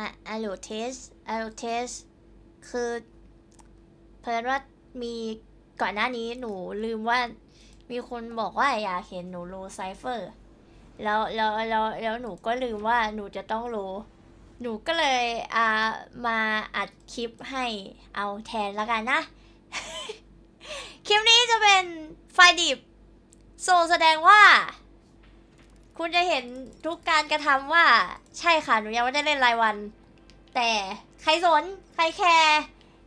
อะอะโลเทสอะโลเทสคือเพลินว่ามีก่อนหน้านี้หนูลืมว่ามีคนบอกว่าอยากเห็นหนูโลไซเฟอร์ แล้วแล้วแล้วแล้วหนูก็ลืมว่าหนูจะต้องโล หนูก็เลยอ่ามาอัดคลิปให้เอาแทนละกันนะ คลิปนี้จะเป็นไฟดิบโซแสดงว่า คุณจะเห็นทุกการกระทำว่า ใช่ค่ะหนูยังไม่ได้เล่นรายวัน แต่ใครสนใครแคร์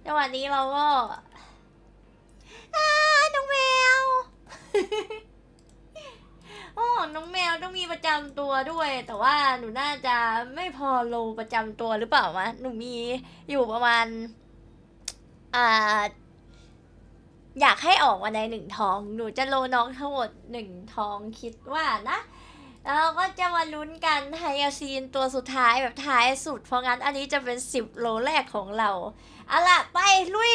จังหวะนี้เราก็าน้องแมวโอ้น้องแมวต้องมีประจำตัวด้วย แต่ว่าหนูน่าจะไม่พอโลประจำตัวหรือเปล่าวะหนูมีอยู่ประมาณอ่าอยากให้ออกมาในหนึ่งทอง หนูจะโลน้องทั้งหมดหนึ่งทองคิดว่านะ แล้วเราก็จะมาลุ้นกันไฮยาซีนตัวสุดท้ายแบบท้ายสุด เพราะงั้นอันนี้จะเป็นสิบโลแรกของเราเอาล่ะ ไป ลุย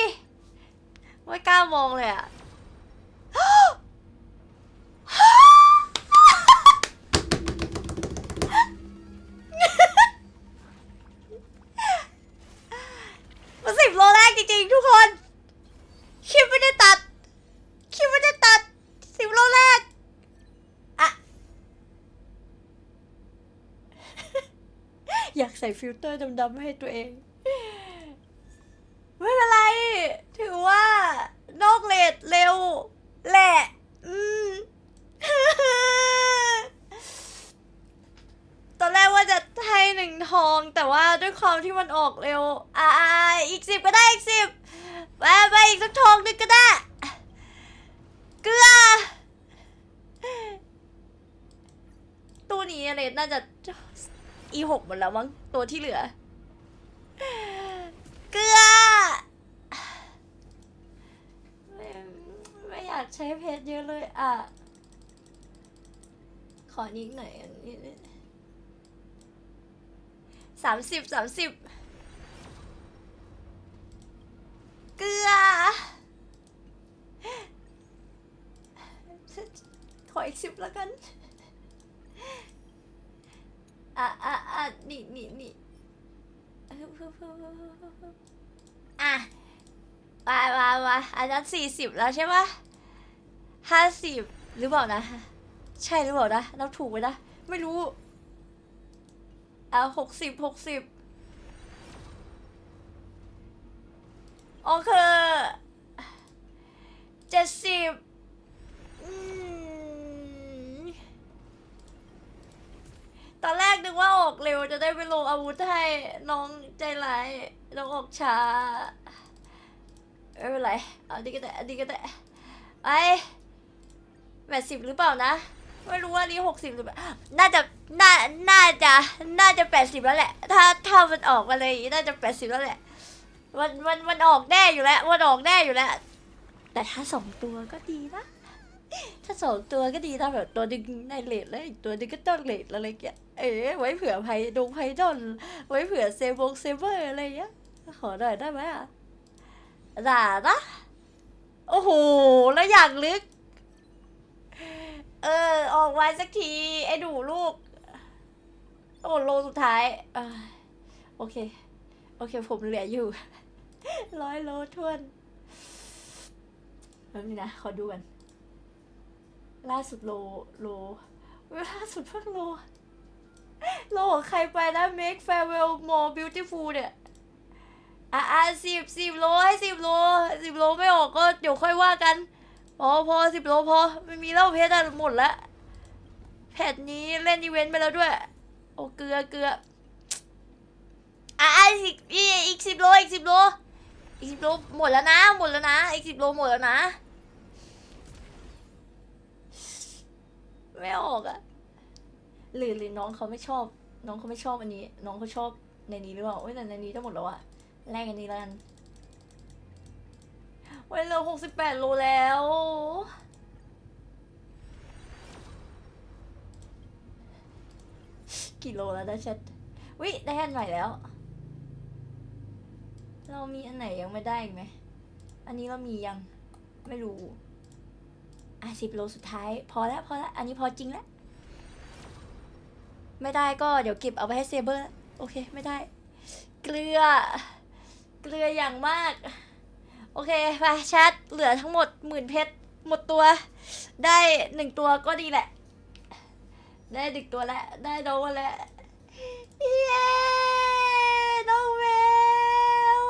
ไม่กล้ามองเลยอะ อยากใส่ฟิลเตอร์ดำๆให้ตัวเอง ไม่เป็นไร ถือว่า นอกเลทเร็ว แหละ อืม ตอนแรกว่าจะให้หนึ่งทอง แต่ว่าด้วยความที่มันออกเร็ว อ่าอีกสิบก็ได้อีกสิบไปไปอีกสักทองนึงก็ได้ เกลือตัวนี้อะไรน่าจะ e หกหมดแล้วมั้งตัวที่เหลือ เกลือไม่ไม่อยากใช้เพชรเยอะเลยอะ ขอนิดหน่อยอันนี้สามสิบสามสิบเกลือ ขออีกสิบแล้วกัน อะอะ อะนี่นี่นี่อะมามามาอันนั้นสี่สิบแล้วใช่ปะห้าสิบหรือเปล่านะ ใช่หรือเปล่านะนับถูกไหมนะ ไม่รู้อะหกสิบหกสิบโอเคเจ็ดสิบอืมตอนแรกนึกว่า ออกเร็วจะได้ไปลงอาวุธให้น้องใจร้ายน้องออกช้าไม่เป็นไรเอาดีก็ได้ดีก็ได้ไปแปดสิบหรือเปล่านะ ไม่รู้ว่านี่หกสิบหรือเปล่าน่าจะน่าน่าจะน่าจะแปดสิบแล้วแหละ ถ้าถ้ามันออกมาเลยน่าจะแปดสิบแล้วแหละมันมันมันออกแน่อยู่แล้วมันออกแน่อยู่แล้ว แต่ถ้าสองตัวก็ดีนะ สองตัวก็ดีนะแบบตัวหนึงในเลทแล้วอีกตัวหนึงก็ต้องเลทอะไรเงี้ยเอ๋ไว้เผื่อไพดงไพดอนไว้เผื่อเซบงเซเบอร์อะไรเงี้ยขอหน่อยได้ไหมอะด่านะโอ้โหแล้วอย่างลึก เออ ออกมาสักที ไอ้หนูลูก โอ้โลสุดท้ายอโอเค โอเค ผมเหลืออยู่ ร้อยโลทวนแป๊บนึงนะ ขอดูกัน ล่าสุดโลโลล่าสุดเพิ่งโลโลใครไปนะ make farewell more beautiful เนี่ยอะอะสิบสิบโลให้สิบโลสิบโลไม่ออกก็เดี๋ยวค่อยว่ากันพอพอสิบโลพอไม่มีเล้าเพชรอะหมดแล้วแพทนี้เล่นอีเวนต์ไปแล้วด้วย โอ้เกลือเกลืออะออีกอีกสิบโลอีกสิบโลอีกสิบโลหมดแล้วนะ หมดแล้วนะ อีกสิบโลหมดแล้วนะ ไม่ออกอะหรือหรือน้องเขาไม่ชอบ น้องเขาไม่ชอบอันนี้ น้องเขาชอบในนี้หรือเปล่าเว้ยแต่ในนี้จะหมดแล้วอะแลกอันนี้แล้วกันวันเหลือหกสิบแปดโลแล้วกี่โลแล้วนะชัดวิได้อันใหม่แล้ว เรามีอันไหนยังไม่ได้อีกไหม อันนี้เรามียัง ไม่รู้ อะสิบโลสุดท้าย พอแล้วพอแล้วอันนี้พอจริงแล้ว ไม่ได้ก็เดี๋ยวเก็บเอาไปให้เซเบอร์ โอเคไม่ได้ เกลือ เกลืออย่างมาก โอเคไปแชทเหลือทั้งหมดหมื่นเพชรหมดตัว ได้หนึ่งตัวก็ดีแหละ ได้หนึ่งตัวแล้ว ได้น้องแล้ว เย้น้องเวล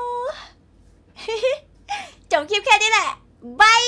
จบคลิปแค่นี้แหละบาย